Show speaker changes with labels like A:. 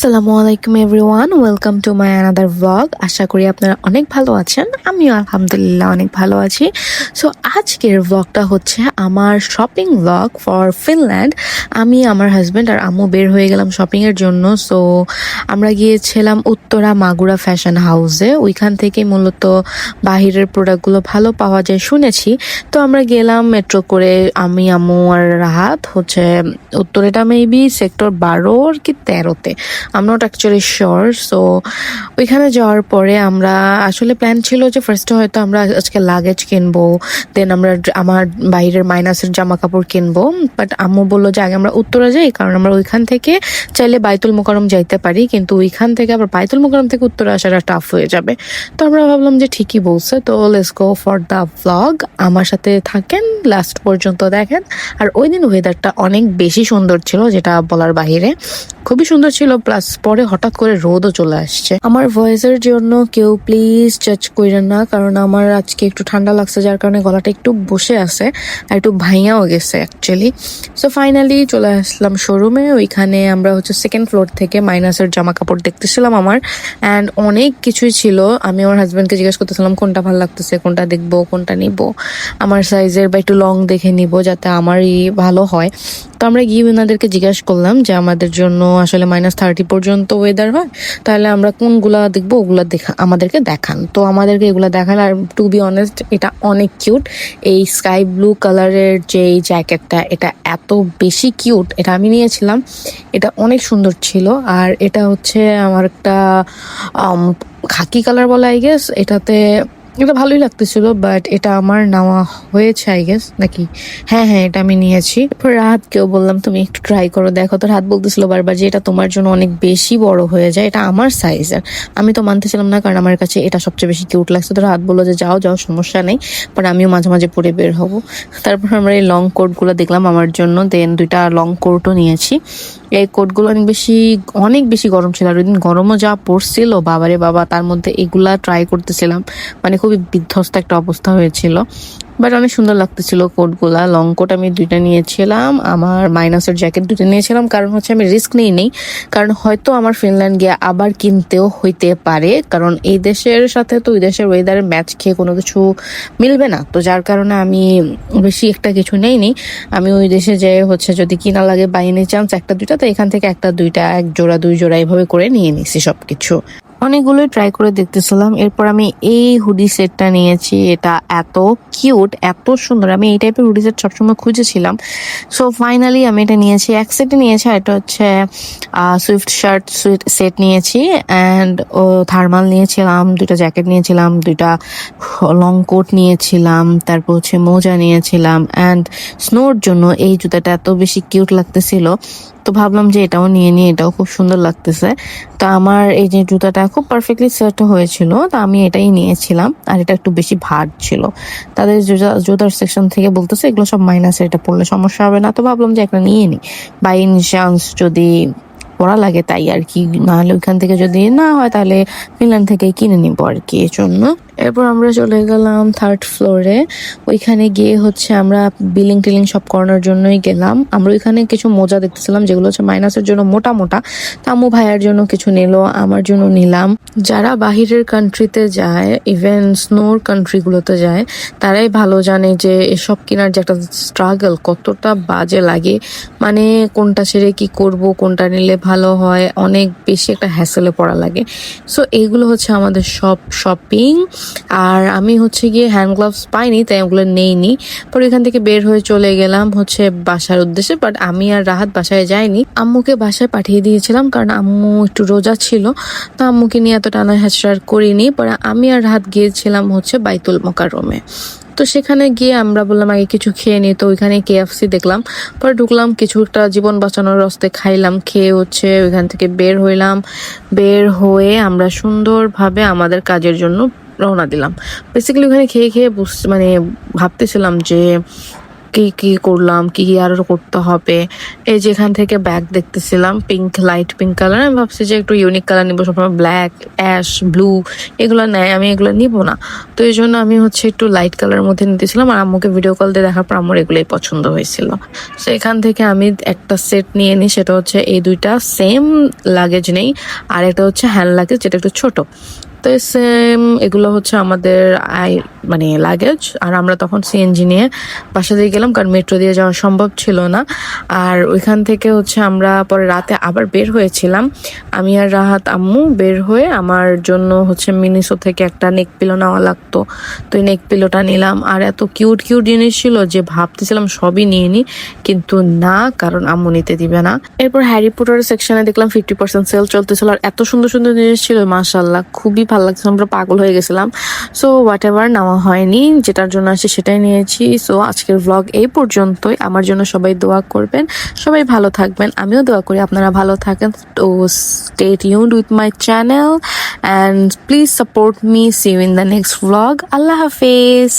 A: আসসালামু আলাইকুম everyone, welcome to my another blog আশা করি আপনারা অনেক ভালো আছেন, আমিও আলহামদুলিল্লাহ অনেক ভালো আছি। সো আজকের ব্লগটা হচ্ছে আমার শপিং ব্লগ ফর ফিনল্যান্ড আমি, আমার হাজব্যান্ড আর আম্মু বের হয়ে গেলাম শপিংয়ের জন্য। সো আমরা গিয়েছিলাম উত্তরা মাগুরা ফ্যাশন হাউসে ওইখান থেকে মূলত বাহিরের প্রোডাক্টগুলো ভালো পাওয়া যায় শুনেছি। তো, আমরা গেলাম মেট্রো করে আমি, আম্মু আর রাহাত হচ্ছে উত্তরেটা মেবি সেক্টর বারোর কি তেরোতে। I'm not actually sure so ওইখানে যাওয়ার পরে আমরা আসলে প্ল্যান ছিল যে ফার্স্টে হয়তো আমরা আজকে লাগেজ কিনবো দেন আমরা আমার বাইরের মাইনাসের জামা কাপড় কিনবো। বাট আম্মু বলল যে আগে আমরা উত্তরে যাই, কারণ আমরা ওইখান থেকে চাইলে বাইতুল মোকারম যাইতে পারি, কিন্তু ওইখান থেকে আবার বাইতুল মোকারম থেকে উত্তরে আসাটা টাফ হয়ে যাবে। তো আমরা ভাবলাম যে ঠিকই বলছে, তো let's go for the vlog আমার সাথে থাকেন লাস্ট পর্যন্ত দেখেন। আর ওই দিন ওয়েদারটা অনেক বেশি সুন্দর ছিল, যেটা বলার বাহিরে। খুবই সুন্দর ছিল প্লাস পরে হঠাৎ করে রোদও চলে আসছে। আমার ভয়েসের জন্য কেউ প্লিজ জাজ করেন না, কারণ আমার আজকে একটু ঠান্ডা লাগছে, যার কারণে গলাটা একটু বসে আছে আর একটু ভাইয়াও গেছে অ্যাকচুয়ালি সো ফাইনালি চলে আসলাম শোরুমে ওইখানে আমরা হচ্ছে সেকেন্ড ফ্লোর থেকে মাইনাসের জামা কাপড় দেখতেছিলাম আমার। অ্যান্ড অনেক কিছুই ছিল। আমি আমার হাজব্যান্ডকে জিজ্ঞেস করতেছিলাম, কোনটা ভালো লাগতেছে? কোনটা দেখব? কোনটা নিব? আমার সাইজের বা একটু লং দেখে নিব, যাতে আমারই ভালো হয়। তো আমরা গিয়ে ওনাদেরকে জিজ্ঞাসা করলাম যে আমাদের জন্য আসলে মাইনাস থার্টি পর্যন্ত ওয়েদার হয়, তাহলে আমরা কোনগুলা দেখব ওগুলা দেখা, আমাদেরকে দেখান। তো আমাদেরকে এগুলো দেখান আর টু বি অনেস্ট এটা অনেক কিউট এই স্কাই ব্লু কালারের যে জ্যাকেটটা এটা এত বেশি কিউট এটা আমি নিয়েছিলাম। এটা অনেক সুন্দর ছিল। আর এটা হচ্ছে আমার একটা খাকি কালার বলা আই গেস এটাতে এটা ভালোই লাগতেছিল বাট এটা আমার নেওয়া হয়েছে আই গেস নাকি? হ্যাঁ হ্যাঁ এটা আমি নিয়েছি। এরপর রাহাতকেও বললাম, তুমি একটু ট্রাই করো, দেখো। তো রাত বলতেছিল বারবার যে এটা তোমার জন্য অনেক বেশি বড় হয়ে যায়, এটা আমার সাইজের আমি তো মানতেছিলাম না, কারণ আমার কাছে এটা সবচেয়ে বেশি কিউট লাগছে। তো রাত বলল যে, যাও যাও, সমস্যা নেই। পরে আমিও মাঝে মাঝে পরে বের হব। তারপর আমরা এই লং কোটগুলো দেখলাম আমার জন্য। দেন দুইটা লং কোটও নিয়েছি। এই কোটগুলো অনেক বেশি অনেক বেশি গরম ছিল। আর ওই দিন গরমও যা পড়ছিল, বাবারে বাবা, তার মধ্যে এগুলা ট্রাই করতেছিলাম। মানে খুবই বিধ্বস্ত একটা অবস্থা হয়েছিল। বাট অনেক সুন্দর লাগতেছিল কোটগুলা। লং কোট আমি দুইটা নিয়েছিলাম। আমার মাইনাসের জ্যাকেট দুটো নিয়েছিলাম। কারণ হচ্ছে আমি রিস্ক নিই নেই। কারণ হয়তো আমার ফিনল্যান্ড গিয়ে আবার কিনতেও হইতে পারে। কারণ এই দেশের সাথে তো ওই দেশের ওয়েদারের ম্যাচ খেয়ে কোনো কিছু মিলবে না। তো যার কারণে আমি বেশি একটা কিছু নেইনি আমি ওই দেশে যে হচ্ছে যদি কিনা লাগে বাই এনি চান্স একটা দুইটা, তো এখান থেকে একটা দুইটা, এক জোড়া, দুই জোড়া এভাবে করে নিয়ে নিছি সবকিছু। অনেকগুলোই ট্রাই করে দেখতেছিলাম। এরপর আমি এই হুডি সেটটা নিয়েছি। এটা এত কিউট এত সুন্দর। আমি এই টাইপের হুডি সেট সবসময় খুঁজেছিলাম। সো ফাইনালি আমি এটা নিয়েছি। এক সেটে নিয়েছি এটা হচ্ছে সুইফট শার্ট সুইট সেট নিয়েছি। অ্যান্ড ও থার্মাল নিয়েছিলাম, দুইটা জ্যাকেট নিয়েছিলাম, দুইটা লং কোট নিয়েছিলাম, তারপর হচ্ছে মোজা নিয়েছিলাম। অ্যান্ড স্নোর জন্য এই জুতাটা এত বেশি কিউট লাগতেছিল। তো ভাবলাম যে এটাও নিয়ে নিয়ে এটাও খুব সুন্দর লাগতেছে। তো আমার এই যে জুতাটা খুব পারফেক্টলি সেট হয়েছিল, তো আমি এটাই নিয়েছিলাম, আর এটা একটু বেশি ভার ছিল। তাদের জুতা, জুতার সেকশন থেকে বলতেছে এগুলো সব মাইনাসে এটা পড়লে সমস্যা হবে না। তো ভাবলাম যে একটা নিয়ে নিই। বাই চান্স যদি পড়া লাগে তাই আর কি, নাহলে ওইখান থেকে যদি না হয় তাহলে ফিনল্যান্ড থেকে কিনে নিবো আর কি এর জন্য। এরপর আমরা চলে গেলাম থার্ড ফ্লোরে ওইখানে গিয়ে হচ্ছে আমরা বিলিং টিলিং সব করানোর জন্যই গেলাম। আমরা ওইখানে কিছু মোজা দেখতেছিলাম, যেগুলো হচ্ছে মাইনাসের জন্য মোটা মোটা। তামু ভাইয়ার জন্য কিছু নিল, আমার জন্য নিলাম। যারা বাহিরের কান্ট্রিতে যায় ইভেন স্নোর কান্ট্রিগুলোতে যায়, তারাই ভালো জানে যে এসব কেনার যে একটা স্ট্রাগল কতটা বাজে লাগে। মানে কোনটা ছেড়ে কি করব, কোনটা নিলে ভালো হয়, অনেক বেশি একটা হ্যাসেলে পড়া লাগে। সো এইগুলো হচ্ছে আমাদের সব শপিং আর আমি হচ্ছে গিয়ে হ্যান্ড গ্লাভস পাইনি, তাই ওগুলো নেইনি। পরে এখান থেকে বের হয়ে চলে গেলাম হচ্ছে বাসার উদ্দেশ্যে বাট আমি আর রাহাত বাসায় যাইনি। আম্মুকে বাসায় পাঠিয়ে দিয়েছিলাম, কারণ আম্মু একটু রোজা ছিল, তো আম্মুকে নিয়ে এত টানা হ্যাচড়ার করিনি পরে আমি আর রাহাত গিয়েছিলাম হচ্ছে বাইতুল মোকারমে তো সেখানে গিয়ে আমরা বললাম, আগে কিছু খেয়ে নিই তো ওইখানে কেএফসি দেখলাম, পরে ঢুকলাম, কিছুটা জীবন বাঁচানোর রস্তে খাইলাম, খেয়ে হচ্ছে ওইখান থেকে বের হইলাম। বের হয়ে আমরা সুন্দরভাবে আমাদের কাজের জন্য রওনা দিলাম। বেসিক্যালি ওখানে খেয়ে খেয়ে বুঝ- মানে ভাবতেছিলাম যে কি কি করলাম, কি কি আরও করতে হবে। এই যেখান থেকে ব্যাগ দেখতেছিলাম পিঙ্ক লাইট পিঙ্ক কালার আমি ভাবছি যে একটু ইউনিক কালার নিবো, সবসময় ব্ল্যাক অ্যাশ ব্লু এগুলো নেয়, আমি এগুলো নিব না। তো এই জন্য আমি হচ্ছে একটু লাইট কালারের মধ্যে নিতেছিলাম, আর আম্মুকে ভিডিও কল দিয়ে দেখার পর আমার এগুলোই পছন্দ হয়েছিল। তো এখান থেকে আমি একটা সেট নিয়ে নিই, সেটা হচ্ছে এই দুইটা সেম লাগেজ নেই, আর একটা হচ্ছে হ্যান্ড লাগেজ যেটা একটু ছোট। তো সেম এগুলো হচ্ছে আমাদের আই মানে লাগেজ আর আমরা তখন সিএনজি নিয়ে বাসা দিয়ে গেলাম, কারণ মেট্রো দিয়ে যাওয়া সম্ভব ছিল না। আর ওইখান থেকে হচ্ছে আমরা পরে রাতে আবার বের হয়েছিলাম। আমি আর রাহাত আম্মু বের হয়ে আমার জন্য হচ্ছে মিনিসো থেকে একটা নেক পিলো নেওয়া লাগতো। তো এই নেক পিলোটা নিলাম। আর এত কিউট কিউট জিনিস ছিল যে ভাবতেছিলাম সবই নিয়ে নিই কিন্তু না, কারণ আম্মু নিতে দিবে না। এরপর হ্যারি পটার সেকশনে দেখলাম ফিফটি পার্সেন্ট সেল চলতেছিল। আর এত সুন্দর সুন্দর জিনিস ছিল মাশাল্লাহ খুবই ভালো লাগছে, আমরা পাগল হয়ে গেছিলাম। সো হোয়াট এভার নেওয়া হয়নি, যেটার জন্য আসে সেটাই নিয়েছি। সো আজকের ব্লগ এই পর্যন্তই। আমার জন্য সবাই দোয়া করবেন। সবাই ভালো থাকবেন। আমিও দোয়া করি আপনারা ভালো থাকেন। তো stay tuned with my channel and please support me see in the next blog আল্লাহ হাফেজ।